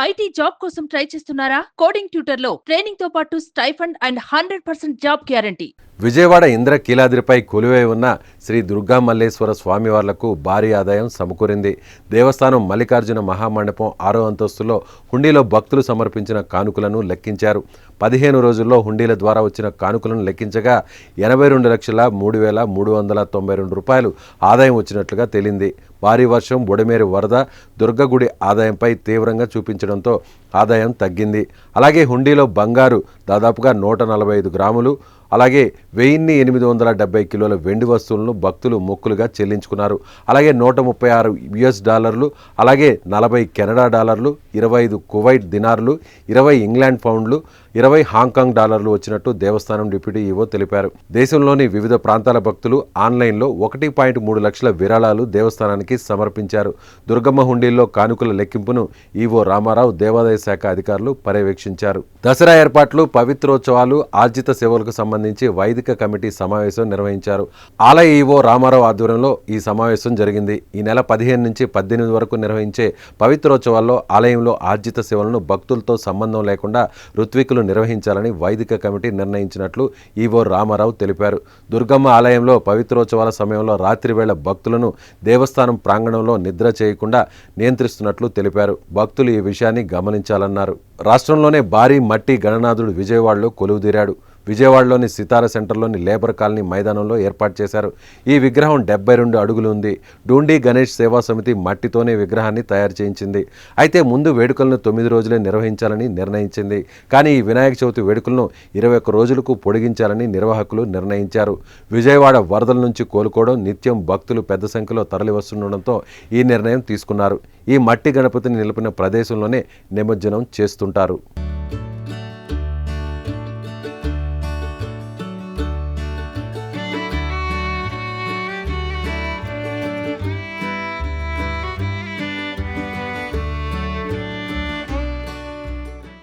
IT job కోసం try చేస్తున్నారా? Coding ట్యూటర్లో ట్రైనింగ్తో పాటు stipend and hundred percent job guarantee. Vijayawada Indra కీలాద్రిపై కొలువై ఉన్న శ్రీ దుర్గా మల్లేశ్వర స్వామివార్లకు భారీ ఆదాయం సమకూరింది. దేవస్థానం మల్లికార్జున మహామండపం ఆరో అంతస్తులో హుండీలో భక్తులు సమర్పించిన కానుకలను లెక్కించారు. పదిహేను రోజుల్లో హుండీల ద్వారా వచ్చిన కానుకలను లెక్కించగా ఎనభై రెండు లక్షల మూడు వేల మూడు వందల తొంభై రెండు రూపాయలు ఆదాయం వచ్చినట్లుగా తేలింది. భారీ వర్షం బుడమేరు వరద దుర్గగుడి ఆదాయంపై తీవ్రంగా చూపించడంతో ఆదాయం తగ్గింది. అలాగే హుండీలో బంగారు దాదాపుగా నూట నలభై ఐదు గ్రాములు అలాగే వెయ్యిన్ని ఎనిమిది వందల డెబ్బై కిలోల వెండి వస్తువులను భక్తులు మొక్కులుగా చెల్లించుకున్నారు. అలాగే నూట ముప్పై ఆరు యుఎస్ డాలర్లు అలాగే నలభై కెనడా డాలర్లు ఇరవై ఐదు కువైట్ దినార్లు ఇరవై ఇంగ్లాండ్ పౌండ్లు ఇరవై హాంకాంగ్ డాలర్లు వచ్చినట్టు దేవస్థానం డిప్యూటీ ఈవో తెలిపారు. దేశంలోని వివిధ ప్రాంతాల భక్తులు ఆన్లైన్లో ఒకటి పాయింట్ మూడు లక్షల విరాళాలు దేవస్థానానికి సమర్పించారు. దుర్గమ్మ హుండీల్లో కానుకల లెక్కింపును ఈవో రామారావు దేవాదాయ శాఖ అధికారులు పర్యవేక్షించారు. దసరా ఏర్పాట్లు పవిత్రోత్సవాలు ఆర్జిత సేవలకు సంబంధించి వైదిక కమిటీ సమావేశం నిర్వహించారు. ఆలయ ఈవో రామారావు ఆధ్వర్యంలో ఈ సమావేశం జరిగింది. ఈ నెల పదిహేను నుంచి పద్దెనిమిది వరకు నిర్వహించే పవిత్రోత్సవాల్లో ఆలయంలో ఆర్జిత సేవలను భక్తులతో సంబంధం లేకుండా ఋత్వికులు నిర్వహించాలని వైదిక కమిటీ నిర్ణయించినట్లు ఈవో రామారావు తెలిపారు. దుర్గమ్మ ఆలయంలో పవిత్రోత్సవాల సమయంలో రాత్రి వేళ భక్తులను దేవస్థానం ప్రాంగణంలో నిద్ర చేయకుండా నియంత్రిస్తున్నట్లు తెలిపారు. భక్తులు ఈ విషయాన్ని గమనించాలన్నారు. రాష్ట్రంలోనే భారీ మట్టి గణనాథుడు విజయవాడలో కొలువుదీరాడు. విజయవాడలోని సితార సెంటర్లోని లేబర్ కాలనీ మైదానంలో ఏర్పాటు చేశారు. ఈ విగ్రహం డెబ్బై రెండు అడుగులు ఉంది. డూండి గణేష్ సేవా సమితి మట్టితోనే విగ్రహాన్ని తయారు చేయించింది. అయితే ముందు వేడుకలను తొమ్మిది రోజులే నిర్వహించాలని నిర్ణయించింది. కానీ ఈ వినాయక చవితి వేడుకలను ఇరవై ఒక్క రోజులకు పొడిగించాలని నిర్వాహకులు నిర్ణయించారు. విజయవాడ వరదల నుంచి కోలుకోవడం నిత్యం భక్తులు పెద్ద సంఖ్యలో తరలివస్తుండడంతో ఈ నిర్ణయం తీసుకున్నారు. ఈ మట్టి గణపతిని నిలిపిన ప్రదేశంలోనే నిమజ్జనం చేస్తుంటారు.